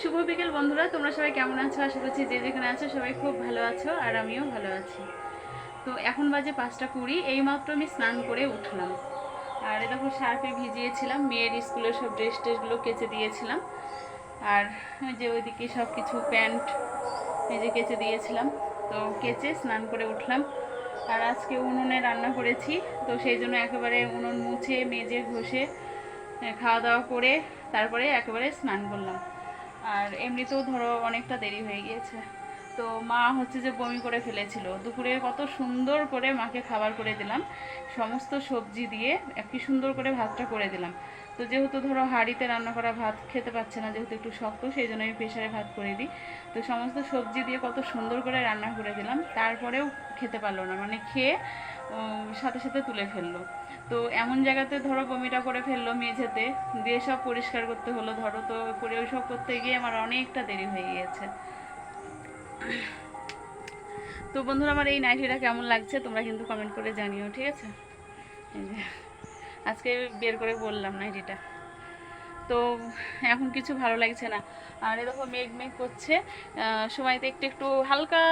শুভ বিকেল বন্ধুরা, তোমরা সবাই কেমন আছো? আশা করছি যে যেখানে আছো সবাই খুব ভালো আছো আর আমিও ভালো আছি। তো এখন বাজে পাঁচটা কুড়ি, এইমাত্র আমি স্নান করে উঠলাম। আর দেখো সার্ফে ভিজিয়েছিলাম, মেয়ের স্কুলের সব ড্রেস ট্রেসগুলো কেচে দিয়েছিলাম। আর যে ওইদিকে সব কিছু প্যান্ট এই যে কেচে দিয়েছিলাম। তো কেচে স্নান করে উঠলাম। আর আজকে উনুনে রান্না করেছি, তো সেই জন্য একেবারে উনুন মুছে, মেজে, ঘষে খাওয়া দাওয়া করে তারপরে একেবারে স্নান করলাম। আর এমনিতেও ধরো অনেকটা দেরি হয়ে গিয়েছে। তো মা হচ্ছে যে বমি করে ফেলেছিল। দুপুরে কত সুন্দর করে মাকে খাবার করে দিলাম। সমস্ত সবজি দিয়ে কি সুন্দর করে ভাতটা করে দিলাম। তো যেহেতু ধরো হাঁড়িতে রান্না করা ভাত খেতে পাচ্ছে না, যেহেতু একটু শক্ত, সেই জন্য আমি প্রেশারে ভাত করে দিই। তো সমস্ত সবজি দিয়ে কত সুন্দর করে রান্না করে দিলাম। তারপরেও খেতে পারল না মানে খেয়ে সাথে সাথে তুলে ফেলল। তো এমন জায়গাতে ধরো বমিটা করে ফেলল মেঝেতে, দিয়ে সব পরিষ্কার করতে হলো। ধরো তো করে সব করতে গিয়ে আমার অনেকটা দেরি হয়ে গিয়েছে। তো বন্ধুরা, আমার এই নাইটিটা কেমন লাগছে তোমরা কিন্তু কমেন্ট করে জানিও, ঠিক আছে? আজকে বের করে বললাম নাইটিটা। তো এখন কিছু ভালো লাগছে না। আর এরকম মেঘ মেঘ করছে সময়তে একটু একটু হালকা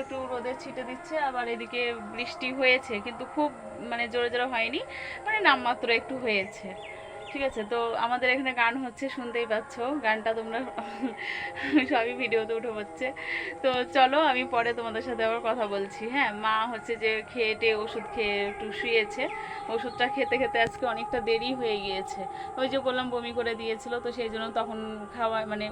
একটু রোদের ছিটে দিচ্ছে, আবার এদিকে বৃষ্টি হয়েছে, কিন্তু খুব মানে জোরে জোরে হয়নি মানে নামমাত্র একটু হয়েছে। ঠিক আছে, তো আমাদের এখানে গান হচ্ছে, শুনতেই পাচ্ছ। গানটা তোমরা সবই ভিডিওতে উঠে হচ্ছে তো চলো, আমি পরে তোমাদের সাথে আবার কথা বলছি। হ্যাঁ মা হচ্ছে যে খেয়ে টেয়ে ওষুধ খেয়ে একটু শুয়েছে। ওষুধটা খেতে খেতে আজকে অনেকটা দেরি হয়ে গিয়েছে। ওই যে বললাম, বমি করে দিয়েছিল, তো সেই জন্য তখন খাওয়া মানে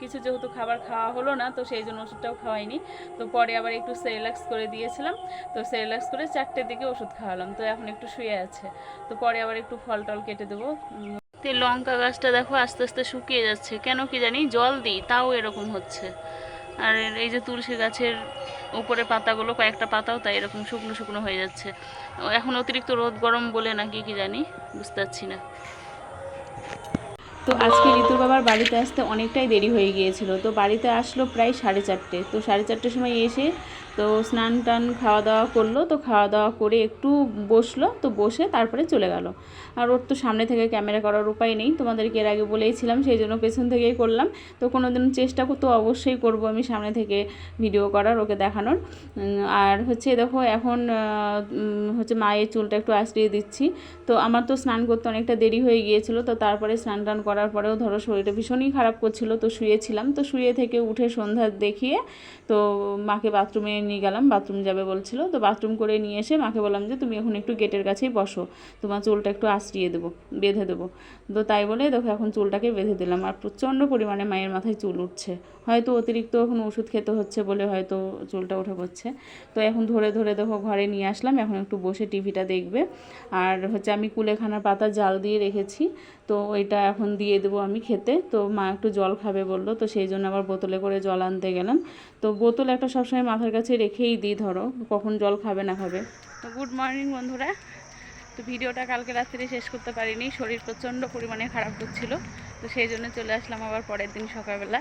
কিছু যেহেতু খাবার খাওয়া হলো না, তো সেই জন্য ওষুধটাও খাওয়াইনি। তো পরে আবার একটু সেরিলাক্স করে দিয়েছিলাম। তো সেরিলাক্স করে চারটের দিকে ওষুধ খাওয়ালাম। তো এখন একটু শুয়ে আছে। তো পরে আবার একটু ফল টল কেটে দেবো। উম, লঙ্কা গাছটা দেখো আস্তে আস্তে শুকিয়ে যাচ্ছে। কেন কি জানি জল দিই তাও এরকম হচ্ছে। আর এই যে তুলসী গাছের উপরে পাতাগুলো কয়েকটা পাতাও তাই এরকম শুকনো শুকনো হয়ে যাচ্ছে। এখন অতিরিক্ত রোদ গরম বলে নাকি কি জানি বুঝতে পারছি না। তো আজকে ঋতুর বাবার বাড়িতে আসতে অনেকটাই দেরি হয়ে গিয়েছিল। তো বাড়িতে আসলো প্রায় সাড়ে চারটে। তো সাড়ে চারটের সময় এসে তো স্নান টান খাওয়া দাওয়া করল। তো খাওয়া দাওয়া করে একটু বসল। তো বসে তারপরে চলে গেল। আর ওর তো সামনে থেকে ক্যামেরা করার উপায় নেই। তোমাদেরকে এর আগে বলেইছিলাম, সেই জন্য পেছন থেকেই করলাম। তো কোনো দিন চেষ্টা তো অবশ্যই করব আমি সামনে থেকে ভিডিও করার, ওকে দেখানোর। আর হচ্ছে দেখো এখন হচ্ছে মায়ের চুলটা একটু আশ্রিয়ে দিচ্ছি। তো আমার তো স্নান করতে অনেকটা দেরি হয়ে গিয়েছিল। তো তারপরে স্নান টান করার পরেও ধরো শরীরটা ভীষণই খারাপ করছিল, তো শুয়েছিলাম। তো শুয়ে থেকে উঠে সন্ধ্যা দেখিয়ে তো মাকে বাথরুমে নিয়ে গেলাম, বাথরুম যাবে বলছিল। তো বাথরুম করে নিয়ে এসে মাকে বললাম যে, তুমি এখন একটু গেটের কাছেই বসো, তোমার চুলটা একটু আশ্রিয়ে দেবো, বেঁধে দেবো। তো তাই বলে দেখো এখন চুলটাকে বেঁধে দিলাম। আর প্রচণ্ড পরিমাণে মায়ের মাথায় চুল উঠছে। হয়তো অতিরিক্ত এখন ওষুধ খেতে হচ্ছে বলে হয়তো চুলটা উঠে পড়ছে। তো এখন ধরে ধরে দেখো ঘরে নিয়ে আসলাম, এখন একটু বসে টিভিটা দেখবে। আর হচ্ছে আমি কুলেখানার পাতা জাল দিয়ে রেখেছি। তো ওইটা এখন দিয়ে দেবো আমি খেতে। তো মা একটু জল খাবে বলল, তো সেই জন্য আবার বোতলে করে জল আনতে গেলাম। তো বোতল একটা সবসময় মাথার কাছে রেখেই দিই, ধরো। কখন জল খাবে না খাবে। তো গুড মর্নিং বন্ধুরা। তো ভিডিওটা কালকে রাত্রে শেষ করতে পারিনি। শরীর প্রচণ্ড পরিমাণে খারাপ করছিল। তো সেই জন্য চলে আসলাম আবার পরের দিন সকালবেলা।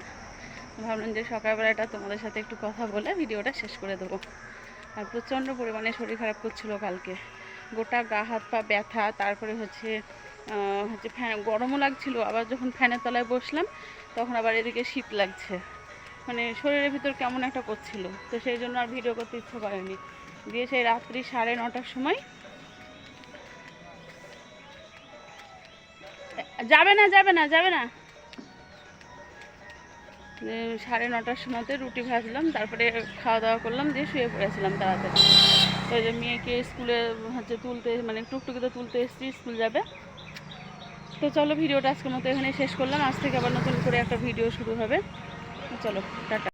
ভাবলাম যে সকালবেলাটা তোমাদের সাথে একটু কথা বলে ভিডিওটা শেষ করে দেবো। আর প্রচণ্ড পরিমাণে শরীর খারাপ করছিল কালকে। গোটা গা, হাত, পা ব্যথা, তারপরে হচ্ছে হচ্ছে ফ্যান, গরমও লাগছিল, আবার যখন ফ্যানের তলায় বসলাম, তখন আবার এদিকে শীত লাগছে। মানে শরীরের ভিতর কেমন একটা করছিল। তো সেই জন্য আর ভিডিও করতে ইচ্ছে করেনি। দিয়ে সেই রাত্রি সাড়ে নটার সময় যাবে না যাবে না যাবে না। সাড়ে নটার সময়তে রুটি ভাজলাম, তারপরে খাওয়া দাওয়া করলাম, দিয়ে শুয়ে পড়েছিলাম তাড়াতাড়ি। তো যে মেয়েকে স্কুলে হচ্ছে তুলতে মানে টুকটুকিতে তুলতে এসেছি, স্কুল যাবে। তো চলো ভিডিওটা আজকের মতো এখানে শেষ করলাম। আজ থেকে আবার নতুন করে একটা ভিডিও শুরু হবে। চলো, টাটা।